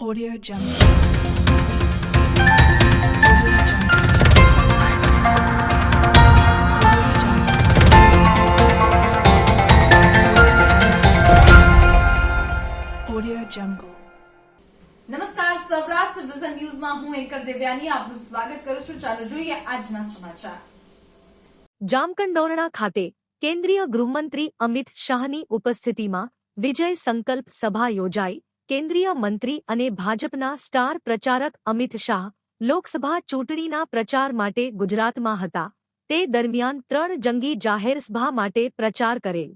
Audio Jungle. Audio Jungle. નમસ્કાર Saurashtra vision ન્યૂઝમાં હું એન્કર દેવ્યાની આપનું સ્વાગત કરું છું ચાલો જોઈએ આજના સમાચાર જામકંડોરણા ખાતે કેન્દ્રીય ગૃહમંત્રી અમિત શાહની ઉપસ્થિતિમાં વિજય સંકલ્પ સભા યોજાઈ કેન્દ્રીય મંત્રી અને ભાજપના સ્ટાર પ્રચારક અમિત શાહ લોકસભા ચૂંટણીના પ્રચાર માટે ગુજરાતમાં હતા. તે દરમિયાન ત્રણ જંગી જાહેરસભા માટે પ્રચાર કરેલ.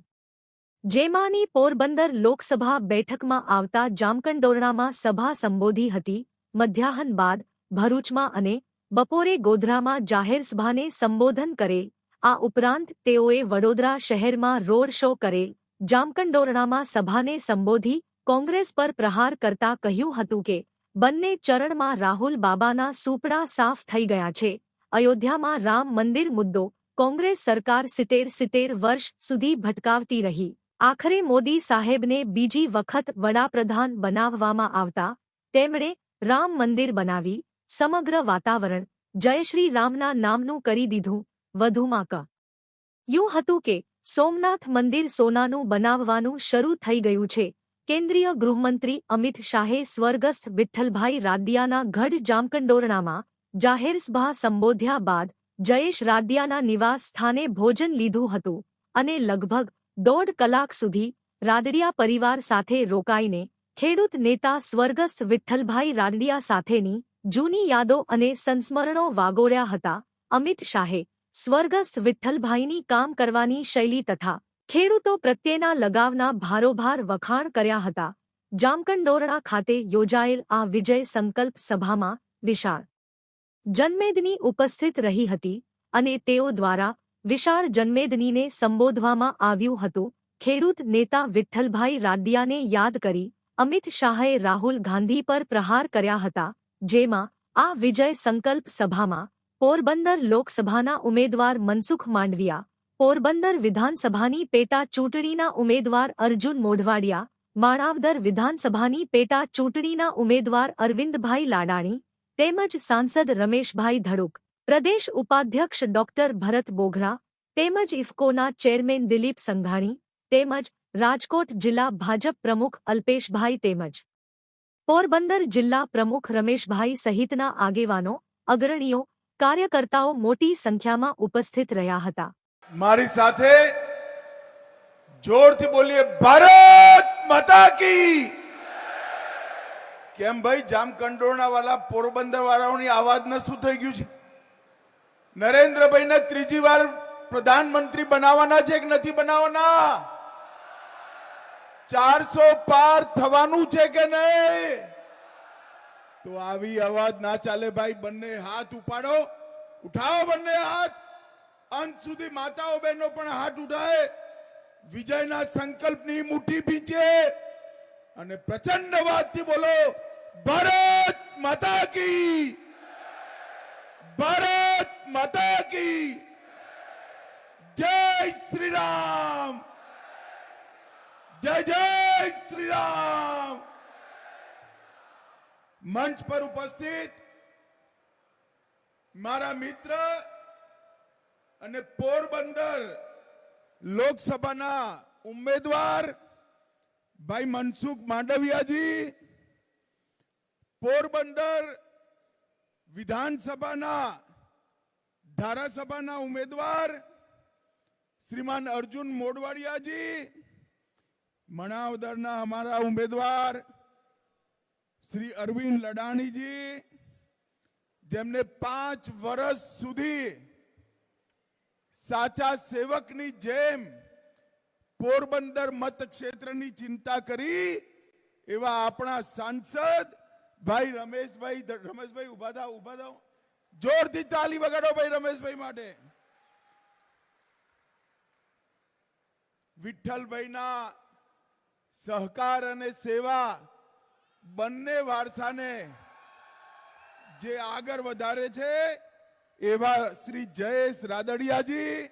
જેમાંની પોરબંદર લોકસભા બેઠકમાં આવતા જામકંડોરણામાં સભા સંબોધી હતી. મધ્યાહન બાદ ભરૂચમાં અને બપોરે ગોધરામાં જાહેરસભાને સંબોધન કરેલ. આ ઉપરાંત તેઓએ વડોદરા શહેરમાં રોડ શો કરેલ. જામકંડોરણામાં સભાને સંબોધી કોંગ્રેસ પર પ્રહાર કરતા કહ્યું હતું કે, બંને ચરણમાં રાહુલ બાબાના સૂપડા સાફ થઈ ગયા છે. અયોધ્યામાં રામ મંદિર મુદ્દો, કોંગ્રેસ સરકાર સિત્તેર સિત્તેર વર્ષ સુધી ભટકાવતી રહી. આખરે મોદી સાહેબને બીજી વખત વડાપ્રધાન બનાવવામાં આવતા, તેમણે રામ મંદિર બનાવી, સમગ્ર વાતાવરણ જયશ્રી રામના નામનું કરી દીધું, વધુમાં ક. યું હતું કે, સોમનાથ મંદિર સોનાનું બનાવવાનું શરૂ થઈ ગયું છે. કેન્દ્રીય ગૃહમંત્રી અમિત શાહે સ્વર્ગસ્થ વિઠ્ઠલભાઈ રાદિયાના ગઢ જામકંડોરણામાં જાહેરસભા સંબોધ્યા બાદ જયેશ રાદિયાના નિવાસ સ્થાને ભોજન લીધું હતું અને લગભગ દોઢ કલાક સુધી રાદડિયા પરિવાર સાથે રોકાઈને ખેડૂત નેતા સ્વર્ગસ્થ વિઠ્ઠલભાઈ રાદડિયા સાથેની જૂની યાદો અને સંસ્મરણો વાગોળ્યા હતા. અમિત શાહે સ્વર્ગસ્થ વિઠ્ઠલભાઈની કામ કરવાની શૈલી તથા ખેડૂતો પ્રત્યેના લગાવના ભારોભાર વખાણ કર્યા હતા. જામકંડોરણા ખાતે યોજાયેલ આ વિજય સંકલ્પ સભામાં વિશાળ જનમેદની ઉપસ્થિત રહી હતી અને તેઓ દ્વારા વિશાળ જનમેદનીને સંબોધવામાં આવ્યું હતું. ખેડૂત નેતા વિઠ્ઠલભાઈ રાડિયાને યાદ કરી અમિત શાહે રાહુલ ગાંધી પર પ્રહાર કર્યા હતા, જેમાં આ વિજય સંકલ્પ સભામાં પોરબંદર લોકસભાના ઉમેદવાર મનસુખ માંડવિયા પોરબંદર વિધાનસભાની પેટા ચૂંટણીના ઉમેદવાર અર્જુન મોઢવાડિયા માણાવદર વિધાનસભાની પેટા ચૂંટણીના ઉમેદવાર અરવિંદભાઈ લાડાણી તેમજ સાંસદ રમેશભાઈ ધડુક, પ્રદેશ ઉપાધ્યક્ષ ડોક્ટર ભરત બોઘરા તેમજ ઇફકોના ચેરમેન દિલીપ સંઘાણી તેમજ રાજકોટ જિલ્લા ભાજપ પ્રમુખ અલ્પેશભાઈ તેમજ પોરબંદર જિલ્લા પ્રમુખ રમેશભાઈ સહિતના આગેવાનો, અગ્રણીઓ, કાર્યકર્તાઓ મોટી સંખ્યામાં ઉપસ્થિત રહ્યા હતા. મારી સાથે જોરથી બોલીએ, ભારત માતા કી! કેમ ભાઈ જામકંડોરણા વાળા પોરબંદર વાળાઓની આવાજને શું થઈ ગયું છે? નરેન્દ્રભાઈને ત્રીજી વાર પ્રધાનમંત્રી બનાવવાના છે કે નથી બનાવવાના? ચારસો પાર થવાનું છે કે નહીં? તો આવી અવાજ ના ચાલે ભાઈ, બંને હાથ ઉપાડો. ઉઠાવો બંને હાથ. અંત સુધી માતાઓ બહેનો પણ હાથ ઉઠાય. વિજયના સંકલ્પની મુઠ્ઠી બીચે અને પ્રચંડ અવાજથી બોલો, ભારત માતા કી! ભારત માતા કી! જય શ્રી રામ જય જય શ્રી રામ મંચ પર ઉપસ્થિત મારા મિત્ર અને પોરબંદર લોકસભાના ઉમેદવાર ભાઈ મનસુખ માંડવિયાજી, પોરબંદર વિધાનસભાના ધારાસભાના ઉમેદવાર શ્રીમાન અર્જુન મોડવાડિયાજી મણાવદરના અમારા ઉમેદવાર શ્રી અરવિંદ લડાણીજી, જેમને પાંચ વર્ષ સુધી સાચા સેવકની જેમ પોરબંદર મતક્ષેત્રની ચિંતા કરી એવા આપણા સાંસદ ભાઈ રમેશભાઈ રમેશભાઈ ઊભા થાવ ઊભા થાવ જોરથી તાલી વગાડો ભાઈ રમેશભાઈ માટે. વિઠ્ઠલભાઈના સહકાર અને સેવા બંને વારસાને જે આગળ વધારે છે એવા શ્રી જયેશ રાદડિયાજી,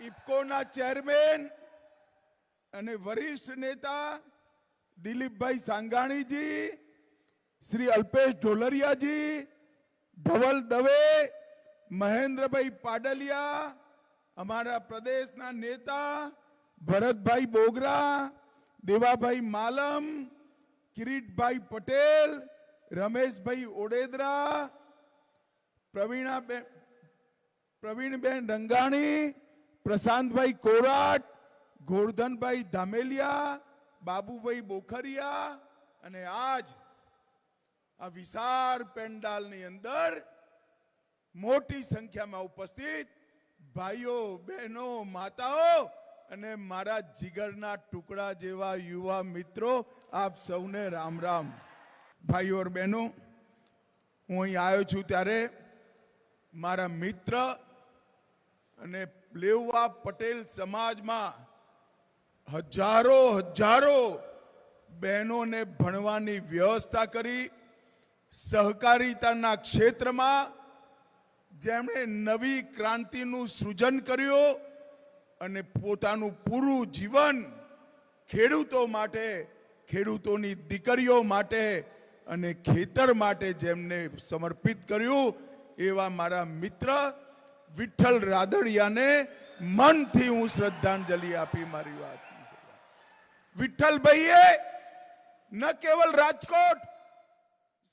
ઇફકોના ચેરમેન અને વરિષ્ઠ નેતા દિલીપભાઈ સાંગાણીજી, શ્રી અલ્પેશ ઢોલરિયાજી, ધવલ દવે, મહેન્દ્રભાઈ પાડલિયા, અમારા પ્રદેશના નેતા ભરતભાઈ બોગરા, દેવાભાઈ માલમ, કિરીટભાઈ પટેલ, રમેશભાઈ ઓડેદરા પ્રવીણાબેન, પ્રવીણબેન રંગાણી, પ્રશાંતભાઈ કોરાટ, ગોરધનભાઈ ધામેલિયા, બાબુભાઈ બોખરિયા અને આજ આ વિશાળ પેન્ડાલની અંદર મોટી સંખ્યામાં ઉપસ્થિત ભાઈઓ, બહેનો, માતાઓ અને મારા જીગરના ટુકડા જેવા યુવા મિત્રો, આપ સૌને રામ રામ. ભાઈઓ બહેનો, હું અહીં આવ્યો છું ત્યારે મારા મિત્ર અને લેવા પટેલ સમાજમાં હજારો હજારો બહેનોને ભણવાની વ્યવસ્થા કરી, સહકારિતાના ક્ષેત્રમાં જેમણે નવી ક્રાંતિનું સૃજન કર્યું અને પોતાનું પૂરું જીવન ખેડૂતો માટે, ખેડૂતોની દીકરીઓ માટે અને ખેતર માટે જેમને સમર્પિત કર્યું એવા મારા મિત્ર વિઠ્ઠલ રાદડિયાને મનથી હું શ્રદ્ધાંજલિ આપી મારી વાત. વિઠ્ઠલભાઈએ ન કેવલ રાજકોટ,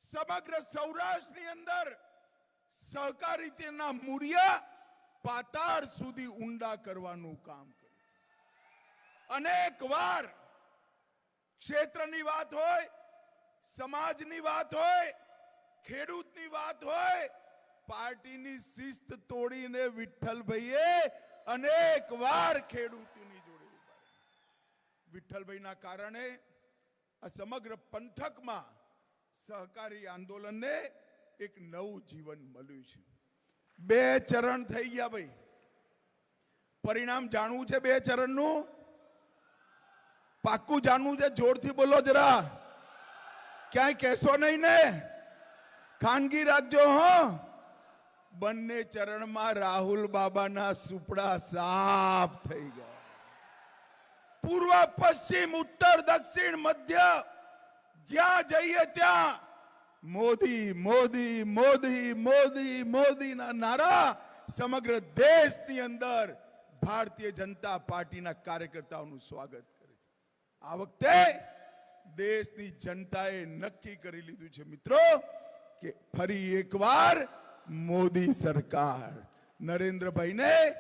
સમગ્ર સૌરાષ્ટ્રની અંદર સહકારિતાના મૂર્યા પાતાળ સુધી ઊંડા કરવાનું કામ કર્યું. અનેક વાર ક્ષેત્રની વાત હોય, સમાજની વાત હોય, ખેડૂતની વાત હોય પાર્ટીની શિસ્ત તોડીને વિઠ્ઠલભાઈએ અનેક વાર ખેડૂતોની જોડે. વિઠ્ઠલભાઈના કારણે આ સમગ્ર પંથકમાં સહકારી આંદોલનને એક નવું જીવન મળ્યું છે. બે ચરણ થઈ ગયા ભાઈ. પરિણામ જાણવું છે બે ચરણનું? પાક્કું જાણવું છે? જોરથી બોલો જરા. ક્યાંય કહેશો નહીં ને? ખાનગી રાખજો, હો. બંને ચરણમાં રાહુલ બાબાના સુપડા સાફ થઈ ગયા. પૂર્વ, પશ્ચિમ, ઉત્તર, દક્ષિણ, મધ્ય, જ્યાં જઈએ ત્યાં મોદી મોદી મોદી મોદી, મોદીના નારા સમગ્ર દેશની અંદર ભારતીય જનતા પાર્ટીના કાર્યકર્તાઓનું સ્વાગત કરે છે. આ વખતે દેશની જનતાએ નક્કી કરી લીધું છે મિત્રો કે ફરી એકવાર મોદી સરકાર. નરેન્દ્રભાઈને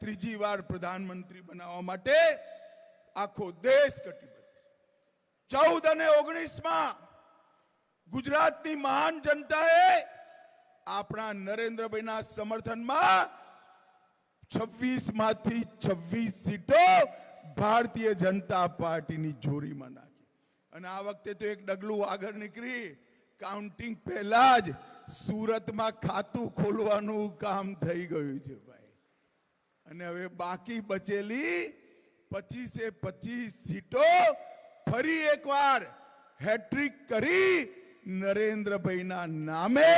ત્રીજી વાર પ્રધાનમંત્રી બનાવવા માટે આખો દેશ કટિબદ્ધ ચૌદ અને ઓગણીસમાં ગુજરાતની મહાન જનતાએ આપણા નરેન્દ્રભાઈના સમર્થનમાં છવ્વીસમાંથી છવ્વીસ સીટો ભારતીય જનતા પાર્ટીની જોરીમાં નાખી. અને આ વખતે તો એક ડગલું આગળ નીકળી. કાઉન્ટિંગ પહેલા જ સુરતમાં ખાતું ખોલવાનું કામ થઈ ગયું છે ભાઈ. અને હવે બાકી બચેલી પચીસે પચીસ સીટો ફરી એકવાર હેટ્રિક કરી નરેન્દ્રભાઈના નામે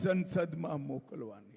સંસદમાં મોકલવાની.